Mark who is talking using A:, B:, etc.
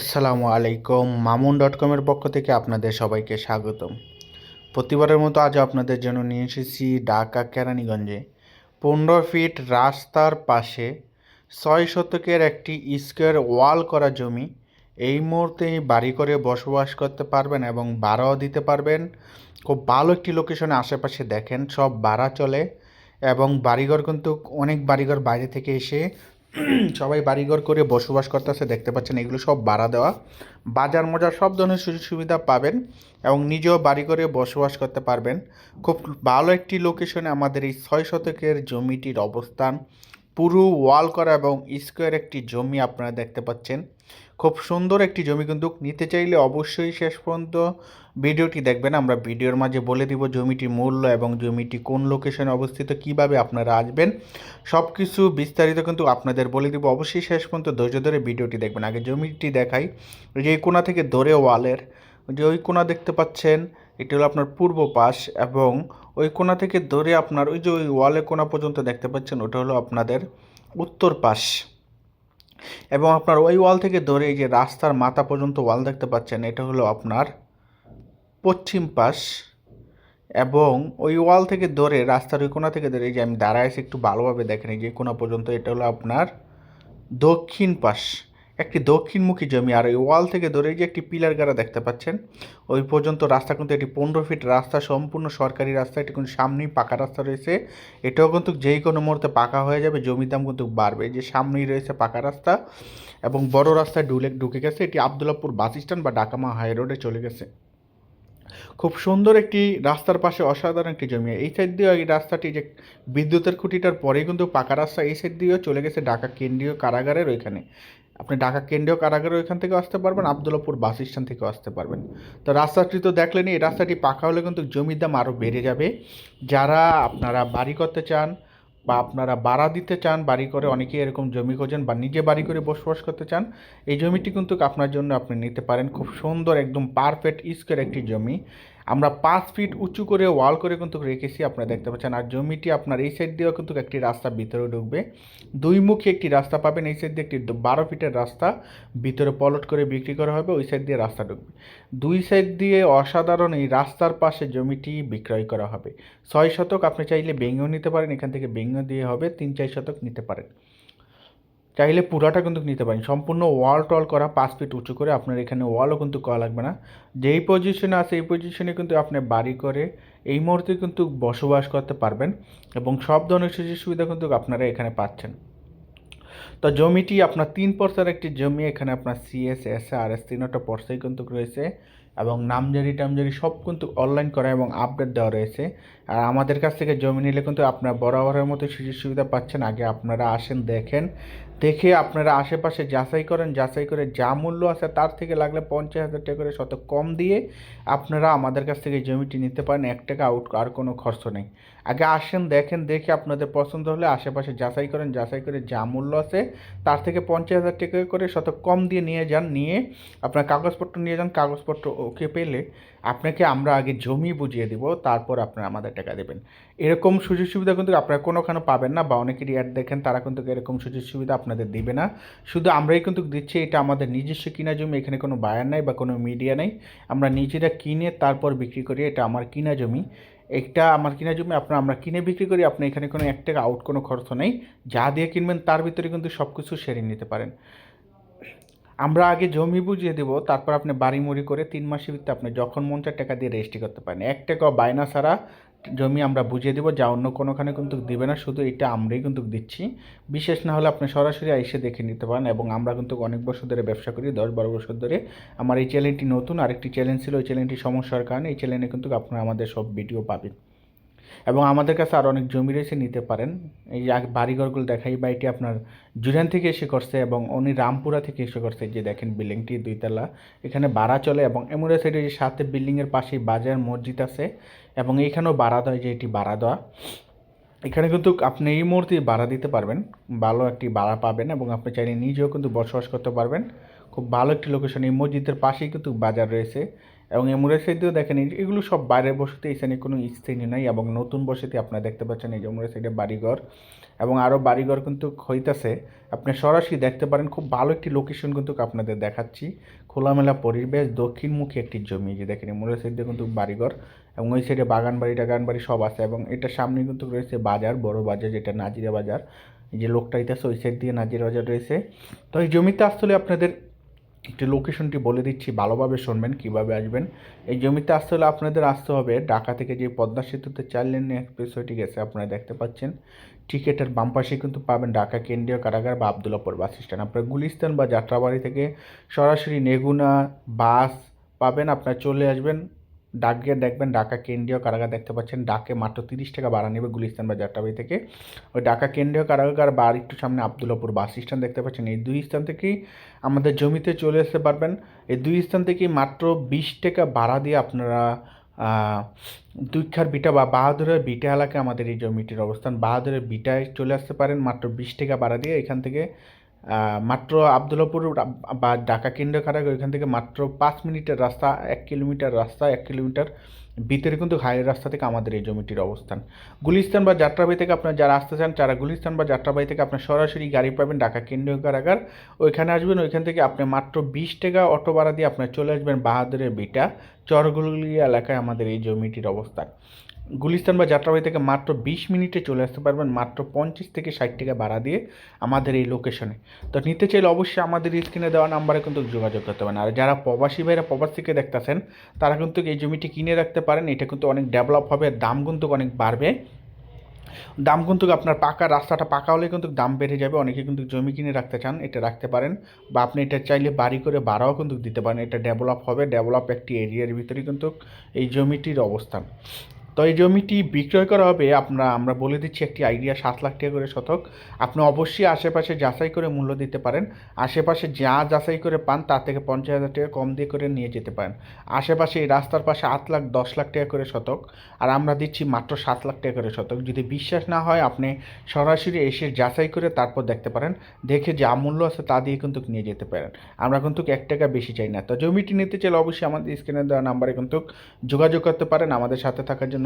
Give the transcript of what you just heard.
A: আসসালামু আলাইকুম। মামুন ডট কমের পক্ষ থেকে আপনাদের সবাইকে স্বাগতম। প্রতিবারের মতো আজও আপনাদের জন্য নিয়ে এসেছি ঢাকা কেরানীগঞ্জে পনেরো ফিট রাস্তার পাশে ছয় শতকের একটি স্কোয়ার ওয়াল করা জমি। এই মুহূর্তে বাড়ি করে বসবাস করতে পারবেন এবং ভাড়াও দিতে পারবেন। খুব ভালো একটি লোকেশনে আশেপাশে দেখেন, সব ভাড়া চলে এবং বাড়িঘর কিন্তু অনেক বাড়িঘর বাইরে থেকে এসে সবাই বাড়িঘর করে বসবাস করতেছে, দেখতে পাচ্ছেন এগুলো সব বাড়া দেওয়া। বাজার মজার সব ধরনের সুযোগ সুবিধা পাবেন এবং নিজেও বাড়ি করে বসবাস করতে পারবেন। খুব ভালো একটি লোকেশনে আমাদের এই ছয় শতকের জমিটির অবস্থান। পুরো ওয়াল করা এবং স্কোয়ার একটি জমি আপনারা দেখতে পাচ্ছেন। খুব সুন্দর একটি জমি কিন্তু নিতে চাইলে অবশ্যই শেষ পর্যন্ত ভিডিওটি দেখবেন। আমরা ভিডিওর মাঝে বলে দিব জমিটির মূল্য এবং জমিটি কোন লোকেশনে অবস্থিত, কীভাবে আপনারা আসবেন। সব কিছু বিস্তারিত কিন্তু আপনাদের বলে দিব। অবশ্যই শেষ পর্যন্ত ধৈর্য ধরে ভিডিওটি দেখবেন। আগে জমিটি দেখাই। যে কোনা থেকে ধরে ওয়ালের, যে ওই কোনা দেখতে পাচ্ছেন, এটি হলো আপনার পূর্ব পাশ এবং ওই কোনা থেকে ধরে আপনার ওই যে ওই ওয়ালের কোনা পর্যন্ত দেখতে পাচ্ছেন, ওটা হলো আপনাদের উত্তর পাশ। এবং আপনার ওই ওয়াল থেকে ধরে এই যে রাস্তার মাথা পর্যন্ত ওয়াল দেখতে পাচ্ছেন, এটা হলো আপনার পশ্চিম পাশ এবং ওই ওয়াল থেকে ধরে রাস্তার ওই কোনা থেকে ধরে যে আমি দাঁড়ায় একটু ভালোভাবে দেখেন, এই যে কোনা পর্যন্ত, এটা হলো আপনার দক্ষিণ পাশ। একটি দক্ষিণমুখী জমি আর ওই ওয়াল থেকে ধরে যে একটি পিলার গাড়া দেখতে পাচ্ছেন, ওই পর্যন্ত রাস্তা কিন্তু এটি পনেরো ফিট রাস্তা, সম্পূর্ণ সরকারি রাস্তা, এটি কিন্তু সামনেই পাকা রাস্তা রয়েছে। এটাও কিন্তু যেই কোনো মুহূর্তে পাকা হয়ে যাবে জমির দাম কিন্তু বাড়বে। যে সামনেই রয়েছে পাকা রাস্তা এবং বড় রাস্তায় ঢুলে ঢুকে গেছে, এটি আবদুল্লাপুর বাস স্ট্যান্ড বা ডাকামা হাই রোডে চলে গেছে। খুব সুন্দর একটি রাস্তার পাশে অসাধারণ একটি জমি। এই সাইড দিয়ে এই রাস্তাটি যে বিদ্যুতের খুঁটিটার পরেই কিন্তু পাকা রাস্তা, এই সাইড দিয়েও চলে গেছে ঢাকা কেন্দ্রীয় কারাগারের ওইখানে। আপনি ঢাকা কেন্দ্রীয় কারাগারের ওইখান থেকে আসতে পারবেন আবদুল্লাপুর বাস স্ট্যান্ড থেকেও আসতে পারবেন। তো রাস্তাটি তো দেখলেনি এই রাস্তাটি পাকা হলে কিন্তু জমির দাম আরও বেড়ে যাবে। যারা আপনারা বাড়ি করতে চান বা আপনারা বাড়া দিতে চান বাড়ি করে অনেকেই এরকম জমি খোঁজেন বা নিজে বাড়ি করে বসবাস করতে চান এই জমিটি কিন্তু আপনার জন্য আপনি নিতে পারেন। খুব সুন্দর একদম পারফেক্ট স্কোয়ার একটি জমি। আমরা পাঁচ ফিট উঁচু করে ওয়াল করে কিন্তু রেখেছি, আপনারা দেখতে পাচ্ছেন। আর জমিটি আপনার এই সাইড দিয়েও কিন্তু একটি রাস্তা ভিতরে ঢুকবে। দুই মুখী একটি রাস্তা পাবেন, এই সাইড দিয়ে একটি বারো ফিটের রাস্তা ভিতরে পলট করে বিক্রি করা হবে, ওই সাইড দিয়ে রাস্তা ঢুকবে। দুই সাইড দিয়ে অসাধারণ এই রাস্তার পাশে জমিটি বিক্রয় করা হবে। ছয় শতক আপনি চাইলে বেঙ্গও নিতে পারেন, এখান থেকে বেঙ্গও দিয়ে হবে, তিন চার শতক নিতে পারেন। চাইলে পুরাটা কিন্তু নিতে পারেন। সম্পূর্ণ ওয়াল টল করা, পাঁচ ফিট উঁচু করে আপনার এখানে ওয়ালও কিন্তু করা লাগবে না। যেই পজিশনে আছে, এই পজিশনে কিন্তু আপনি বাড়ি করে এই মুহূর্তে কিন্তু বসবাস করতে পারবেন এবং সব ধরনের সুযোগ সুবিধা কিন্তু আপনারা এখানে পাচ্ছেন। তো জমিটি আপনার তিন পর্সার একটি জমি, এখানে আপনার সিএস এস আর এস তিনটা পর্সাই কিন্তু রয়েছে এবং নামজারি টামজারি সব কিন্তু অনলাইন করা এবং আপডেট দেওয়া রয়েছে। আর আমাদের কাছ থেকে জমি নিলে কিন্তু আপনারা বরাবরের মতো সুযোগ সুবিধা পাচ্ছেন। আগে আপনারা আসেন, দেখেন দেখে আপনারা আশেপাশে যাচাই করেন, যাচাই করে যা মূল্য আছে তার থেকে লাগলে পঞ্চাশ হাজার টাকা করে শত কম দিয়ে আপনারা আমাদের কাছ থেকে জমিটি নিতে পারেন, এক টাকা আউট আর কোনো খরচ নেই। আগে আসেন, দেখেন, দেখে আপনাদের পছন্দ হলে আশেপাশে যাচাই করেন, যাচাই করে যা মূল্য আছে তার থেকে পঞ্চাশ হাজার টাকা করে শত কম দিয়ে নিয়ে যান, নিয়ে আপনার কাগজপত্র নিয়ে যান, কাগজপত্র ওকে পেলে আপনাকে আমরা আগে জমি বুঝিয়ে দিব, তারপর আপনারা আমাদের টাকা দেবেন। এরকম সুযোগ সুবিধা কিন্তু আপনারা কোনোখানে পাবেন না, বা অনেকেরই অ্যাড দেখেন, তারা কিন্তু এরকম সুযোগ সুবিধা আপনাদের দিবে না। শুধু আমরাই কিন্তু দিচ্ছি, এটা আমাদের নিজস্ব কিনা জমি, এখানে কোনো বায়ার নাই বা কোনো মিডিয়া নেই। আমরা নিজেরা কিনে তারপর বিক্রি করি, এটা আমার কিনা জমি। এটা আমার কিনা জমি, আপনার আমরা কিনে বিক্রি করি, আপনি এখানে কোনো এক টাকা আউট কোনো খরচ নেই। যা দিয়ে কিনবেন, তার ভিতরে কিন্তু সব কিছু সেরে নিতে পারেন। আমরা আগে জমি বুঝিয়ে দেবো, তারপর আপনি বাড়ি মুড়ি করে তিন মাসের ভিতরে আপনি যখন মন চায় টাকা দিয়ে রেজিস্ট্রি করতে পারেন। এক টাকা বায়না ছাড়া জমি আমরা বুঝিয়ে দেবো, যা অন্য কোনোখানে কিন্তু দিবে না, শুধু এটা আমরাই কিন্তু দিচ্ছি। বিশেষ না হলে আপনি সরাসরি এসে দেখে নিতে পারেন এবং আমরা কিন্তু অনেক বছর ধরে ব্যবসা করি, দশ বারো বছর ধরে। আমার এই চ্যানেলটি নতুন, আরেকটি চ্যানেল ছিল, ওই চ্যানেলটি সমস্যার কারণে এই চ্যানেলে কিন্তু আপনারা আমাদের সব ভিডিও পাবেন। এবং আমাদের কাছে আরও অনেক জমি রয়েছে, নিতে পারেন। এই যে বাড়িঘরগুলো দেখাই বাড়িটি আপনার জুরান থেকে এসে করছে এবং উনি রামপুরা থেকে এসে করছে যে দেখেন বিল্ডিংটি দুইতলা। এখানে ভাড়া চলে এবং এমুরা সাইডে যে সাথে বিল্ডিংয়ের পাশেই বাজার, মসজিদ আছে এবং এইখানেও ভাড়া দেওয়া যে এটি ভাড়া দেওয়া। এখানে কিন্তু আপনি এই মুহূর্তে ভাড়া দিতে পারবেন, ভালো একটি ভাড়া পাবেন এবং আপনি চাইলে নিজেও কিন্তু বসবাস করতে পারবেন। খুব ভালো একটি লোকেশন এই মসজিদের পাশেই কিন্তু বাজার রয়েছে। এবং এমুরের সাইডেও দেখেন, এই- এগুলো সব বাইরের বসতি, এখানে কোনো স্থানীয় নাই এবং নতুন বসতি আপনারা দেখতে পাচ্ছেন এই যে এমুরের সাইডে বাড়িঘর এবং আরও বাড়িঘর কিন্তু হইতাছে। আপনি সরাসরি দেখতে পারেন, খুব ভালো একটি লোকেশন কিন্তু আপনাদের দেখাচ্ছি। খোলামেলা পরিবেশ, দক্ষিণমুখী একটি জমি, এই যে দেখেন এমুরের সাইডে কিন্তু বাড়িঘর এবং ওই সাইডে বাগান বাড়ি, টাগান বাড়ি সব আছে এবং এটার সামনে কিন্তু রয়েছে বাজার, বড় বাজার যেটা নাজিরা বাজার। এই যে লোকটা আইতাছে ওই সাইড দিয়ে নাজিরা বাজার রয়েছে। তো এই জমিতে আসলে আপনাদের একটি লোকেশনটি বলে দিচ্ছি, ভালোভাবে শুনবেন, কীভাবে আসবেন। এই জমিতে আসতে হলে আপনাদের আসতে হবে ঢাকা থেকে যে পদ্মা সেতুতে চার লেন এক্সপ্রেসওয়েটি গেছে আপনারা দেখতে পাচ্ছেন। টিকেটের বাম পাশে কিন্তু পাবেন ঢাকা কেন্দ্রীয় কারাগার বা আবদুল্লাপুর বাস স্ট্যান্ড। আপনার গুলিস্তান বা যাত্রাবাড়ি থেকে সরাসরি নেগুনা বাস পাবেন, আপনারা চলে আসবেন। ডাক গিয়ে দেখবেন ঢাকা কেন্দ্রীয় কারাগার দেখতে পাচ্ছেন ডাকে মাত্র তিরিশ টাকা ভাড়া নেবে গুলিস্তান বা যাত্রাবাড়ি থেকে। ওই ঢাকা কেন্দ্রীয় কারাগার বা একটু সামনে আবদুল্লাপুর বাস স্ট্যান্ড দেখতে পাচ্ছেন। এই দুই স্থান থেকেই আমাদের জমিতে চলে আসতে পারবেন। এই দুই স্থান থেকেই মাত্র বিশ টাকা ভাড়া দিয়ে আপনারা আহ, দুইখার বিটা বা বাহাদুরের বিটা এলাকায় আমাদের এই জমিটির অবস্থান। বাহাদুরের বিটায় চলে আসতে পারেন মাত্র বিশ টাকা ভাড়া দিয়ে এখান থেকে মাত্র আবদুল্লাপুর বা ঢাকা কেন্দ্র কারাগার ওইখান থেকে মাত্র পাঁচ মিনিটের রাস্তা, এক কিলোমিটার রাস্তা, এক কিলোমিটার ভিতরে কিন্তু হাইওয়ে রাস্তা থেকে আমাদের এই জমিটির অবস্থান। গুলিস্তান বা যাত্রাবাড়ি থেকে আপনার যারা আসতে চান, তারা গুলিস্তান বা যাত্রাবাড়ি থেকে আপনার সরাসরি গাড়ি পাবেন ঢাকা কেন্দ্রীয় কারাগার। ওইখানে আসবেন, ওইখান থেকে আপনি মাত্র বিশ টাকা অটো ভাড়া দিয়ে আপনার চলে আসবেন বাহাদুরের বিটা চরগুলি এলাকায় আমাদের এই জমিটির অবস্থান। গুলিস্তান বা যাত্রাবাড়ি থেকে মাত্র বিশ মিনিটে চলে আসতে পারবেন, মাত্র পঞ্চাশ থেকে ষাট টাকা ভাড়া দিয়ে আমাদের এই লোকেশনে তো নিতে চাইলে অবশ্যই আমাদের স্ক্রিনে দেওয়া নাম্বারে কিন্তু যোগাযোগ করতে পারেন। আর যারা প্রবাসী ভাইরা প্রবাস থেকে দেখতেছেন, তারা কিন্তু এই জমিটি কিনে রাখতে পারেন, এটা কিন্তু অনেক ডেভেলপ হবে, দাম কিন্তু অনেক বাড়বে। দাম কিন্তু আপনার পাকা, রাস্তাটা পাকা হলে কিন্তু দাম বেড়ে যাবে, অনেকে কিন্তু জমি কিনে রাখতে চান, এটা রাখতে পারেন। বা আপনি এটা চাইলে বাড়ি করে বাড়াও কিন্তু দিতে পারেন, এটা ডেভেলপ হবে ডেভেলপ একটি এরিয়ার ভিতরে কিন্তু এই জমিটির অবস্থান। তো এই জমিটি বিক্রয় করা হবে, আপনারা, আমরা বলে দিচ্ছি একটি আইডিয়া সাত লাখ টাকা করে শতক। আপনি অবশ্যই আশেপাশে যাচাই করে মূল্য দিতে পারেন। আশেপাশে যা যাচাই করে পান তার থেকে পঞ্চাশ হাজার টাকা কম দিয়ে করে নিয়ে যেতে পারেন। আশেপাশে, এই রাস্তার পাশে আট লাখ, দশ লাখ টাকা করে শতক। আর আমরা দিচ্ছি মাত্র সাত লাখ টাকা করে শতক। যদি বিশ্বাস না হয়, আপনি সরাসরি এসে যাচাই করে তারপর দেখতে পারেন। দেখে যা মূল্য আছে, তা দিয়ে কিন্তু নিয়ে যেতে পারেন। আমরা কিন্তু এক টাকা বেশি চাই না। তো জমিটি নিতে চাইলে অবশ্যই আমাদের স্ক্রিনে দেওয়া নাম্বারে কিন্তু যোগাযোগ করতে পারেন। আমাদের সাথে থাকার জন্য